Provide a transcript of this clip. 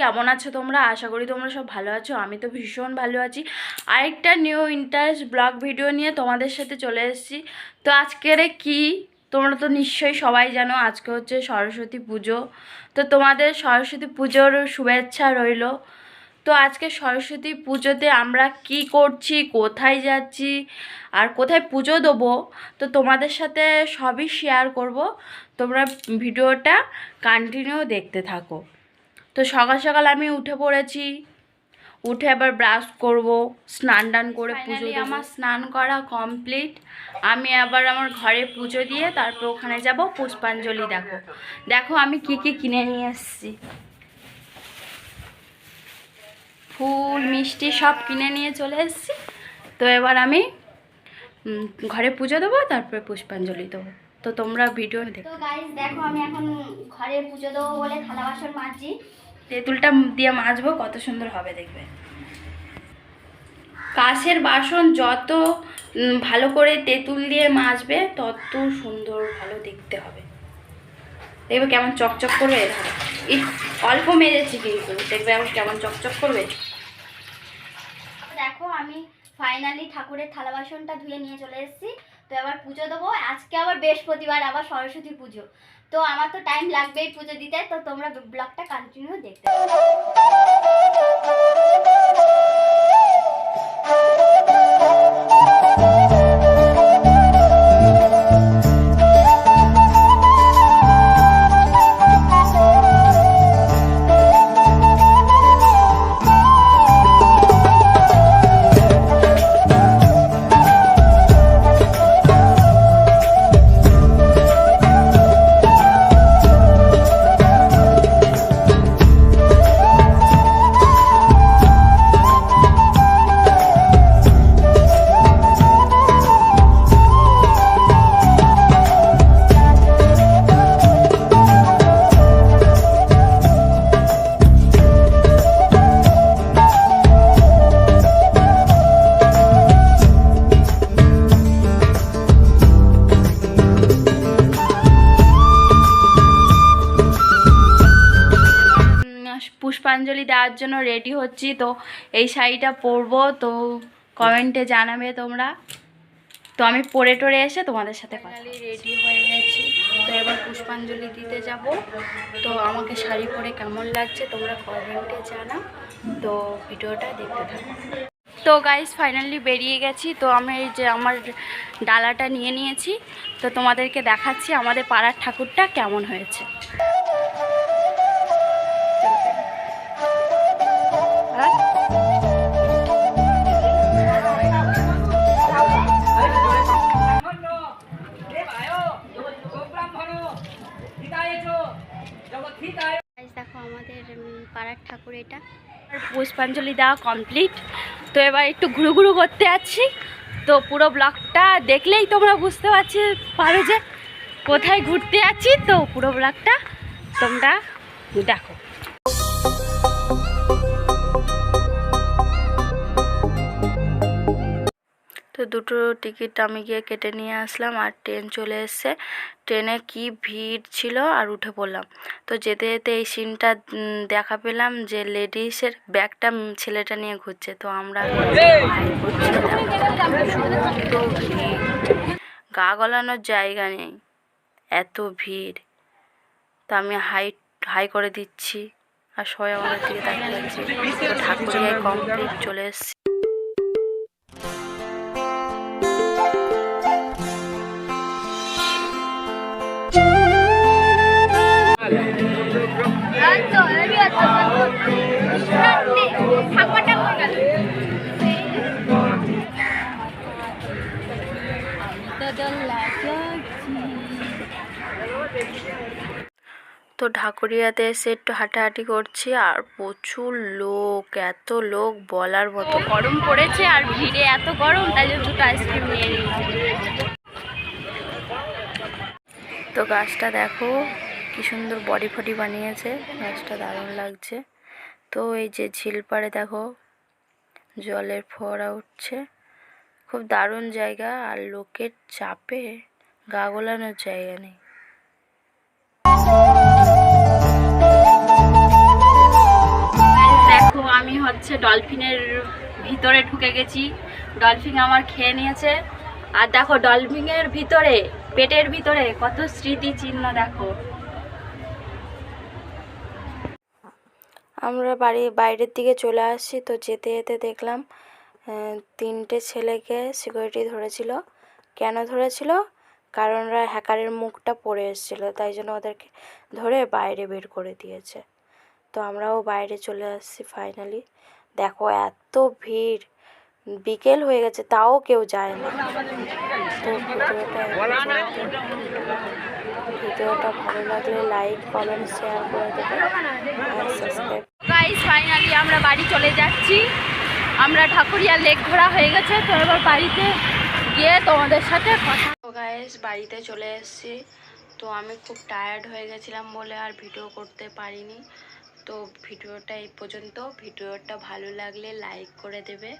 কেমন আছো তোমরা? আশা করি তোমরা সব ভালো আছো। আমি তো ভীষণ ভালো আছি। আরেকটা নিউ ইন্টারেস্ট ব্লগ ভিডিও নিয়ে তোমাদের সাথে চলে এসেছি। তো আজকের কি? তোমরা তো নিশ্চয়ই সবাই জানো, আজকে হচ্ছে সরস্বতী পুজো। তো তোমাদের সরস্বতী পুজোর শুভেচ্ছা রইল। তো আজকে সরস্বতী পুজোতে আমরা কি করছি কোথায় যাচ্ছি আর কোথায় পুজো দেবো তো তোমাদের সাথে সবই শেয়ার করব। তোমরা ভিডিওটা কন্টিনিউ দেখতে থাকো। তো সকাল সকাল আমি উঠে পড়েছি উঠে আবার ব্রাশ করব স্নান টান করে পুজো আমার স্নান করা কমপ্লিট আমি আবার আমার ঘরে পুজো দিয়ে তারপর ওখানে যাব পুষ্পাঞ্জলি দেখো। দেখো আমি কি কি কিনে নিয়ে এসেছি। ফুল মিষ্টি সব কিনে নিয়ে চলে এসেছি। তো এবার আমি ঘরে পুজো দেবো তারপরে পুষ্পাঞ্জলি দেবো। তো তোমরা ভিডিও দেখো। গাইস দেখো আমি এখন ঘরে পুজো দেবো বলে থালা বাসন মাজছি তেঁতুলটা দিয়ে মাজবো কত সুন্দর হবে দেখবে। কাঁচের বাসন যত ভালো করে তেঁতুল দিয়ে মাজবে তত সুন্দর ভালো দেখতে হবে। দেখবে কেমন চকচক করবে? অল্প মেরেছি কিন্তু দেখবে কেমন চকচক করবে? আমি ফাইনালি ঠাকুরের থালা বাসনটা ধুয়ে নিয়ে চলে এসেছি। তো এবার পুজো দেবো। আজকে আবার বৃহস্পতিবার, আবার সরস্বতী পুজো। তো আমার তো টাইম লাগবেই পুজো দিতে। তো তোমরা ব্লগটা কন্টিনিউ দেখতে পুষ্পাঞ্জলি দেওয়ার জন্য রেডি হচ্ছি তো এই শাড়িটা পরবো তো কমেন্টে জানাবে তোমরা। তো আমি পরে টরে এসে তোমাদের সাথে রেডি হয়ে গেছি। তো এবার পুষ্পাঞ্জলি দিতে যাব। তো আমাকে শাড়ি পরে কেমন লাগছে তোমরা কমেন্টে জানাও। তো ভিডিওটা দেখতে থাকো। তো গাইস ফাইনালি বেরিয়ে গেছি। তো আমি এই যে আমার ডালাটা নিয়ে নিয়েছি। তো তোমাদেরকে দেখাচ্ছি আমাদের পাড়ার ঠাকুরটা কেমন হয়েছে। দেখো আমাদের পাড়ার ঠাকুর এটা। পুষ্পাঞ্জলি দেওয়া কমপ্লিট তো এবার একটু ঘুরু ঘুরু করতে যাচ্ছি। তো পুরো ব্লগটা দেখলেই তোমরা বুঝতে পারছি পারো যে কোথায় ঘুরতে যাচ্ছি। তো পুরো ব্লগটা তোমরা দেখো। দুটো টিকিট আমি গিয়ে কেটে নিয়ে আসলাম আর ট্রেন চলে এসছে। ট্রেনে কি ভিড় ছিল আর উঠে পড়লাম। তো যেতে যেতে এই সিনটা দেখা পেলাম যে লেডিসের ব্যাগটা ছেলেটা নিয়ে ঘুরছে। তো আমরা গা গলানোর জায়গা নেই। এত ভিড়। তো আমি হাই হাই করে দিচ্ছি। আর সবাই আমাদের দিকে তাকিয়ে যাচ্ছে তো ঠাকুরিয়ায় কমপ্লিট চলে এসছি। তো ঢাকুরিয়াতে এসে একটু হাঁটাহাঁটি করছি আর প্রচুর লোক এত লোক বলার মতো। গরম পড়েছে আর ভিড়ে এত গরম তাই জন্য দুটো আইসক্রিম নিয়ে নিয়েছি তো গাছটা দেখো কি সুন্দর বডি ফডি বানিয়েছে, গাছটা দারুণ লাগছে। তো এই যে ঝিল পাড়ে দেখো, জলের ফোয়ারা উঠছে। খুব দারুণ জায়গা, আর লোকের চাপে গা গোলানোর জায়গা নেই। দেখো, আমি হচ্ছে ডলফিনের ভিতরে ঢুকে গেছি। ডলফিন আমার খেয়ে নিয়েছে। আর দেখো ডলফিনের ভিতরে, পেটের ভিতরে কত স্মৃতি চিহ্ন দেখো। আমরা বাড়ি বাইরের দিকে চলে আসছি তো যেতে যেতে দেখলাম তিনটে ছেলেকে সিকিউরিটি ধরেছিল। কেন ধরেছিল? কারণ ওরা হ্যাকারের মুখটা পড়ে এসেছিল তাই জন্য ওদেরকে ধরে বাইরে বের করে দিয়েছে। তো আমরাও বাইরে চলে আসছি ফাইনালি দেখো এত ভিড়। বিকেল হয়ে গেছে তাও কেউ যায় না তো ভিডিওটা এই ভিডিওটা ভালো লাগলে লাইক কমেন্ট শেয়ার করে দেবে। আর সাবস্ক্রাইব গাইস ফাইনালি আমরা বাড়ি চলে যাচ্ছি। আমরা ঠাকুরিয়া লেক ঘোরা হয়ে গেছে, তো এবার বাড়িতে গিয়ে তোমাদের সাথে কথা গাইস বাড়িতে চলে এসেছি। তো আমি খুব টায়ার্ড হয়ে গেছিলাম বলে আর ভিডিও করতে পারিনি। তো ভিডিওটা এই পর্যন্ত। ভিডিওটা ভালো লাগলে লাইক করে দেবে।